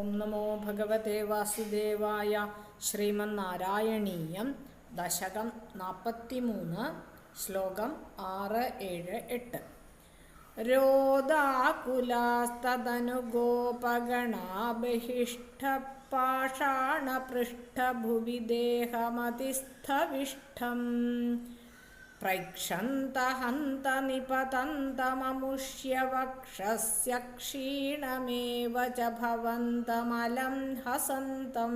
ഓം നമോ ഭഗവതേ വാസുദേവായ ശ്രീമന്നാരായണീയം ദശകം നാൽപ്പത്തി മൂന്ന് ശ്ലോകം ആറ് ഏഴ് എട്ട്. ദേഹമതിസ്ഥവിഷ്ടം പ്രൈക്ഷന്ത ഹന്ത നിപതന്തമമുഷ്യ വക്ഷസ്യ ക്ഷീണമേവ ച ഭവന്തമലം ഹസന്തം.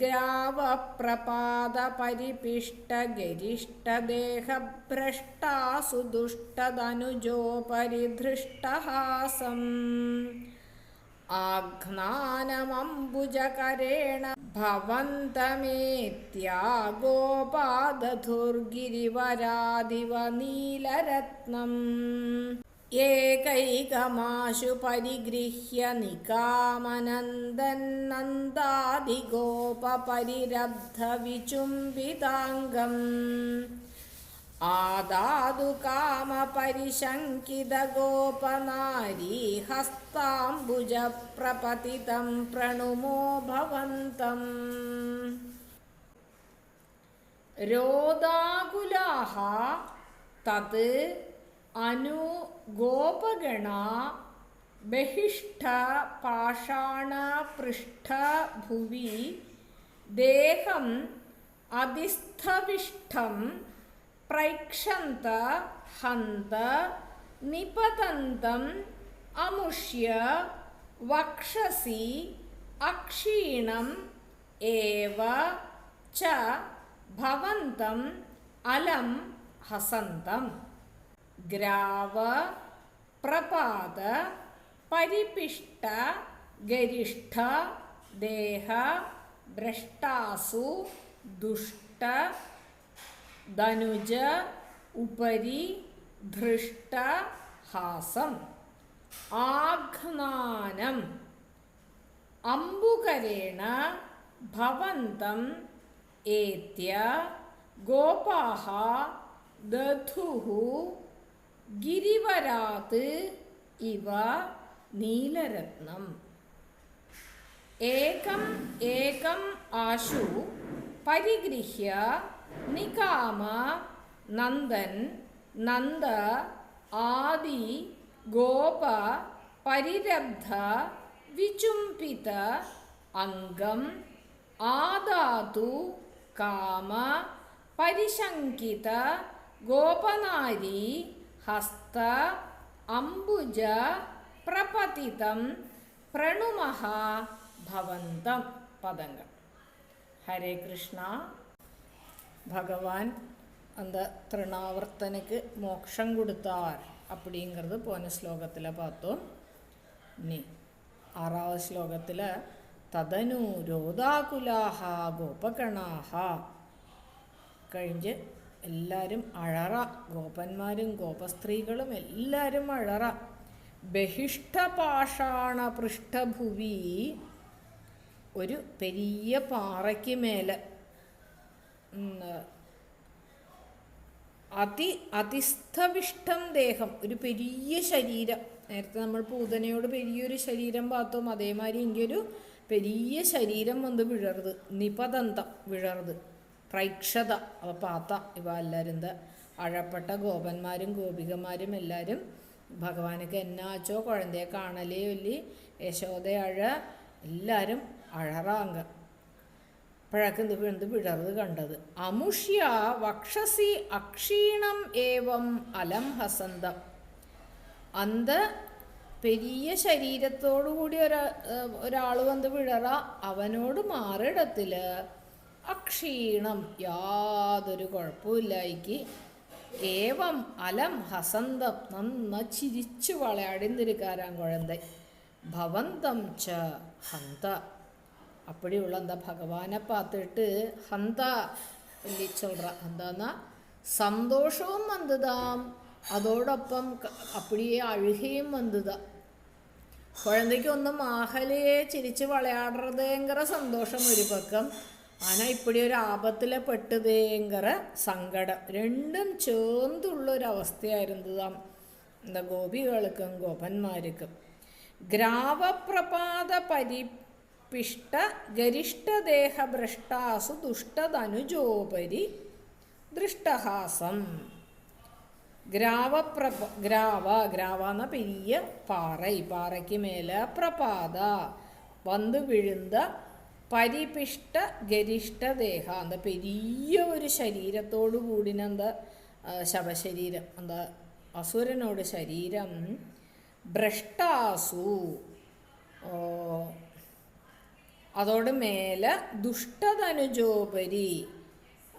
ഗ്രാവപ്രപാദപരിപിഷ്ടഗരിഷ്ടദേഹഭ്രഷ്ടാസു ദുഷ്ടതനുജോപരിധൃഷ്ടഹാസം ആഘ്നാനമംബുജകരേണ ഭവന്തമേത്യാഗോപാദധുർഗിരിവരാദിവ നീലരത്നം ഏകൈകമാശു പരിഗൃഹ്യ നികാമനന്ദന്നന്ദാദിഗോപരിരബ്ധവിചുംബിതാംഗം ഗോപനാരീ ഹസ്താംബുജ പ്രപതിതം പ്രണുമോ ഭവന്തം. രോദാകുലാഹ തത് അനു ഗോപഗണ ബഹിഷ്ഠ പാഷാണ പൃഷ്ഠ हन्त ദേഹം अमुष्य പ്രൈക്ഷന്ത ഹന്ത നിപതന്തം അമുഷ്യ വക്ഷസി അക്ഷീണം ഏവ ച ഭവന്തം അലം ഹസന്തം. ഗ്രാവ പ്രപാത പരിപിഷ്ട ഗരിഷ്ഠ ദേഹ ഭ്രഷ്ടാസു ദുഷ്ട ധനുജ ഉപരി ധൃഷ്ട ഹാസം. ആഘ്നാനം. അംബുകരേണ ഭവന്തം ഏത്യ. ഗോപാഹ ദധുഹു. ഗിരിവരാത് ഇവ നീലരത്നം. ഏകം ഏകം ആശു പരിഗൃഹ്യ നികാമ നന്ദൻ നന്ദ ആദി ഗോപ പരിരബ്ധ വിചുംബിത അംഗം ആദാതു കാമ പരിശങ്കിത ഗോപനാരി ഹസ്ത അംബുജ പ്രപതിതം പ്രണുമഹ ഭവന്തം പദങ്ങൾ. ഹരേ കൃഷ്ണ. பகவான் அந்த திருநாவர்த்தனுக்கு மோட்சம் கொடுத்தார் அப்படிங்கிறது போன ஸ்லோகத்தில் பார்த்தோம் நீ ஆறாவது ஸ்லோகத்தில் തദനു രോദാകുലാഹ ഗോപഗണാഹ കഴിഞ്ഞ് എല്ലാവരും അഴറ ഗോപന്മാരും ഗോപസ്ത്രീകളും എല്ലാവരും അഴറ ബഹിഷ്ടപാഷാണ പൃഷ്ഠഭുവി ഒരു പെരിയ പാറയ്ക്ക് മേലെ അതി അതിസ്ഥവിഷ്ടം ദേഹം ഒരു പെരിയ ശരീരം. നേരത്തെ നമ്മൾ പൂതനയോട് പെരിയൊരു ശരീരം പാത്തും അതേമാതിരി ഇങ്ങൊരു പെരിയ ശരീരം വന്ന് വിഴറുത് നിപതന്തം വിഴറുത് പ്രൈക്ഷത അവ പാത്ത ഇവ എല്ലാവരും അഴപ്പെട്ട ഗോപന്മാരും ഗോപികമാരും എല്ലാവരും ഭഗവാനൊക്കെ എന്നാച്ചോ കുഴന്തയെ കാണലേ ഒല്ലി യശോദ അഴ എല്ലാവരും അഴറാങ്ക. പഴക്കെന്ത് എന്ത് വിടർത് കണ്ടത്. അമുഷ്യ വക്ഷസി അക്ഷീണം ഏവം അലം ഹസന്തം. അന്ത പെരിയ ശരീരത്തോടു കൂടി ഒരാ ഒരാൾ വന്ന് വിഴറ അവനോട് മാറിടത്തിൽ അക്ഷീണം യാതൊരു കുഴപ്പമില്ലായിക്ക് ഏവം അലം ഹസന്തം നന്ന ചിരിച്ചു വളയാടിന്തിരിക്കാരാൻ കുഴന്ത ഭവന്തം ച ഹന്ത. അപ്പോഴുള്ള എന്താ ഭഗവാനെ പാത്തിട്ട് ഹന്ത വലിയ എന്താന്ന സന്തോഷവും വന്നതാം അതോടൊപ്പം അപ്പടിയെ അഴുകയും വന്നതാ കുഴന്തയ്ക്കൊന്നും ആഹലയെ ചിരിച്ച് വളയാടുറതേങ്കര സന്തോഷം ഒരു പക്കം. ആന ഇപ്പടി ഒരു ആപത്തിലെ പെട്ടതേങ്കറ സങ്കടം. രണ്ടും ചേർന്നുള്ളൊരവസ്ഥയായിരുന്നതാം എന്താ ഗോപികൾക്കും ഗോപന്മാർക്കും. ഗ്രാവപ്രപാത പരി പിഷ്ട ഗരിഷ്ടദേഹഭ്രഷ്ടാസു ദുഷ്ടതനുജോപരി ദൃഷ്ടഹാസം. ഗ്രാവപ്രഭ ഗ്രാവ ഗ്രാവ എന്ന പെരിയ പാറ. ഈ പാറയ്ക്ക് മേല പ്രപാത. വന്ന് വിഴുന്ന പരിപിഷ്ട ഗരിഷ്ടദേഹ എന്താ പെരിയ ഒരു ശരീരത്തോടു കൂടിനെന്ത ശവശരീരം. എന്താ അസുരനോട് ശരീരം ഭ്രഷ്ടാസു. അതോട് മേലെ ദുഷ്ടതനുജോപരി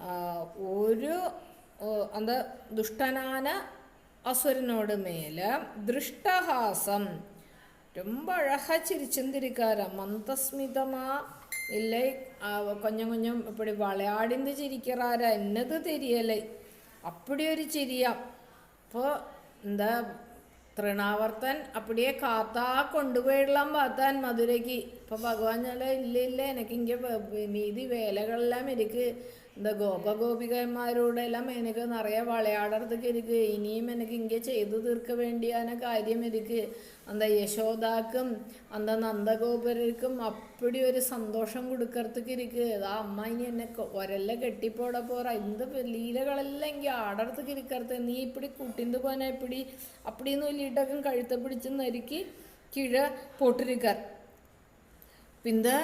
ആ, ഒരു ഓ, அந்த ദുഷ്ടനാന அசுரனோடு மேலே திருஷ்டஹாசம் ரொம்ப அழகாக சிரிச்சிருந்திருக்காரு மந்தஸ்மிதமா இல்லை அவ கொஞ்சம் கொஞ்சம் இப்படி விளையாடிந்து சிரிக்கிறாரு என்னது தெரியலை அப்படி ஒரு சிரியா இப்போ இந்த തൃണാവർത്തൻ അപ്പടിയെ കാത്താ കൊണ്ടുപോയിടലാം പാത്താൻ മധുരയ്ക്ക്. ഇപ്പൊ ഭഗവാൻ ഇല്ല ഇല്ല എനിക്ക് ഇങ്ങനെ മീതി വേലകളെല്ലാം എനിക്ക് എന്താ ഗോപഗോപികന്മാരോടെല്ലാം എനിക്ക് നിറയെ വളയാടർത്തക്ക് എനിക്ക് ഇനിയും എനിക്ക് ഇങ്ങനെ ചെയ്തു തീർക്ക വേണ്ടിയാണ് കാര്യം എനിക്ക് എന്താ യശോദാക്കും എന്താ നന്ദഗോപുരക്കും അപ്പടി ഒരു സന്തോഷം കൊടുക്കറത്തേക്ക് ഇരിക്ക്. ആ അമ്മ ഇനി എന്നെ ഒരല്ല കെട്ടിപ്പോട പോറ. എന്ത് ലീലകളെല്ലാം എങ്കിൽ ആടർത്തേക്ക് ഇരിക്കറുത്ത് നീ ഇപ്പടി കുട്ടിന്റെ പോനെ ഇപ്പടി അപ്പടിന്ന് വലിയിട്ടൊക്കെ കഴുത്ത പിടിച്ച് നരുക്കി കിഴ പൊട്ടിരിക്കാർ. പിന്നെ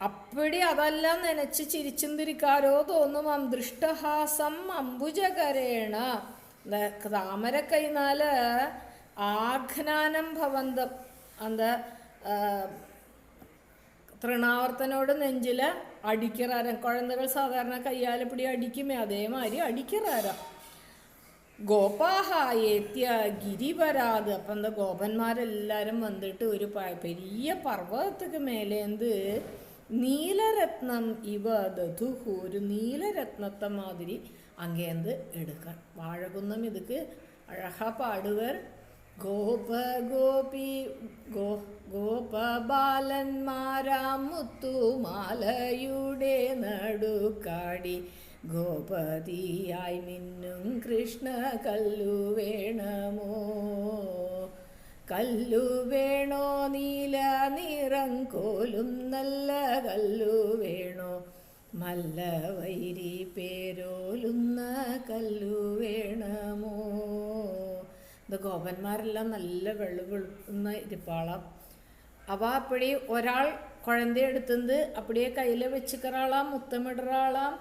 അപ്പടി അതെല്ലാം നനച്ച് ചിരിച്ചിന്തിരിക്കാരോ തോന്നും അന്തൃഷ്ടഹാസം അമ്പുജകരേണ താമര കൈനാല് ആഘ്നാനം ഭവന്തം അന്ത തൃണാവർത്തനോട് നെഞ്ചിൽ അടിക്കിറാരം. കുഴന്തകൾ സാധാരണ കയ്യാലപ്പിടി അടിക്കുമേ അതേമാതിരി അടിക്കിറാരം. ഗോപാഹ ഏത്യ ഗിരിവരാത് അപ്പം എന്താ ഗോപന്മാരെല്ലാവരും വന്നിട്ട് ഒരു പെരിയ പർവതത്തിക്ക് എന്ത് നീലരത്നം ഇവ ദധുഹു ഒരു നീലരത്നത്തെ മാതിരി അങ്ങേന്ത് എടുക്കാൻ. വാഴകുന്നം ഇതുക്ക് അഴഹ പാടുവർ. ഗോപ ഗോപി ഗോ ഗോപബാലന്മാരാം മുത്തുമാലയുടെ നടുക്കാടി. ഗോപതിയായി മിന്നും കൃഷ്ണ കല്ലു വേണമോ കല്ലു വേണോ നീല നിറം കോലും നല്ല കല്ലു വേണോ? മല്ല വൈരി പേരോലുന്ന കല്ലു വേണമോ? ഇത് ഗോപന്മാരെല്ലാം നല്ല വെള്ളു വെളുക്കുന്ന ഇരിപ്പാളാം. അവ അപ്പടി ഒരാൾ കുഴന്ത എടുത്തത് അപ്പടിയെ കയ്യിൽ വെച്ചുക്കറാളാം മുത്തമിടറാളാം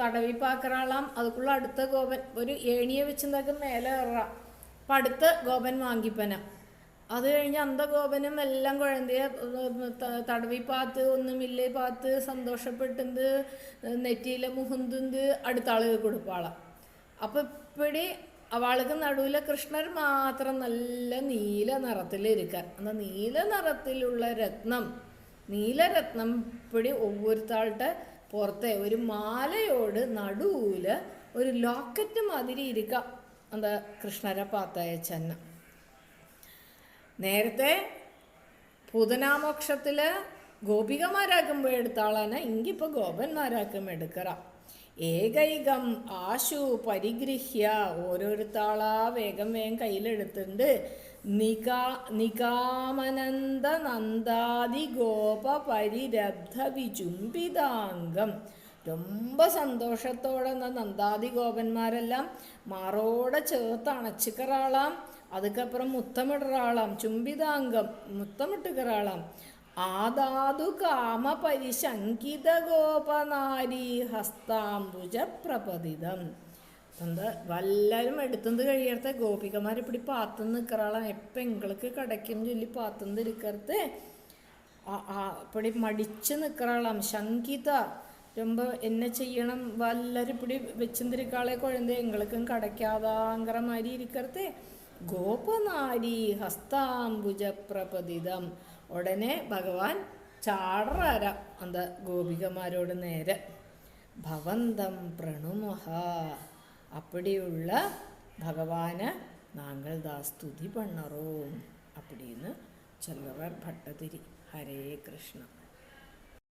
തടവി പാക്കറാളാം. അതുക്കുള്ള അടുത്ത ഗോപൻ ഒരു ഏണിയെ വെച്ചെന്തൊക്കെ മേലെ കയറാം അപ്പം അടുത്ത ഗോപൻ വാങ്ങിപ്പന. അത് കഴിഞ്ഞ് അന്ധഗോപനും എല്ലാം കുഴന്തയെ തടവി പാത്ത് ഒന്നുമില്ലേ പാത്ത് സന്തോഷപ്പെട്ടുന്നത് നെറ്റിയിലെ മുഹന്തുന്ത് അടുത്ത ആളുകൾ കൊടുപ്പാള. അപ്പൊ ഇപ്പടി അവൾക്ക് നടുവിലെ കൃഷ്ണർ മാത്രം നല്ല നീല നിറത്തിലിരിക്കാൻ എന്നാ നീല നിറത്തിലുള്ള രത്നം നീലരത്നം ഇപ്പടി ഒവ്വൊരുത്താളുടെ പുറത്തെ ഒരു മാലയോട് നടുവിൽ ഒരു ലോക്കറ്റ് മാതിരി ഇരിക്കാം. എന്താ കൃഷ്ണരെ പാത്തായ ചെന്ന നേരത്തെ പൂതനാമോക്ഷത്തിൽ ഗോപികമാരാക്കുമ്പോൾ എടുത്ത ആളാണ്. ഇങ്ങിപ്പോ ഗോപന്മാരാക്കും എടുക്കറ. ഏകൈകം ആശു പരിഗ്രഹ്യ ഓരോരുത്താളാ വേഗം വേഗം കയ്യിലെടുത്തിട്ടുണ്ട്. നികാ നികാമനന്ദ നന്ദാദി ഗോപ പരിരബ്ധ വിചുംബിതാംഗം. ரொம்ப സന്തോഷത്തോടെ എന്താ നന്ദാതി ഗോപന്മാരെല്ലാം മാറോടെ ചേർത്ത് അണച്ചിക്കറാളാം അതുക്കപ്പുറം മുത്തമിടറാളാം ചുംബിതാംഗം മുത്തമിട്ടുകറാളാം ആദാതു കാമ പരിശങ്കിത ഗോപനാരി ഹസ്താംബുജ പ്രപതിതം എന്താ വല്ലരും എടുത്തത് കഴിയത്തെ ഗോപികമാർ ഇപ്പിടി പാത്തുന്ന് നിൽക്കറാളാം എപ്പം എങ്ങൾക്ക് കടയ്ക്കും ചൊല്ലി പാത്തുന്ന് ഇരിക്കറത്തെ இப்படி மடிச்சு நிற்கிறாளாம் சங்கீதா ரொம்ப என்ன செய்யணும் வல்லர் இப்படி வச்சிருந்திருக்காளே குழந்தை எங்களுக்கும் கிடைக்காதாங்கிற மாதிரி இருக்கிறது ഗോപനാരി ഹസ്താംബുജ പ്രപതിതം ഉടനെ ഭഗവാൻ ചാടറാര അന്ത ഗോപികമാരോട് നേരെ ഭവന്തം പ്രണുമഹ அப்படியுள்ள பகவானை நாங்கள் தான் ஸ்துதி பண்ணறோம் அப்படின்னு சொல்லுவார் பட்டதிரி ஹரே கிருஷ்ணா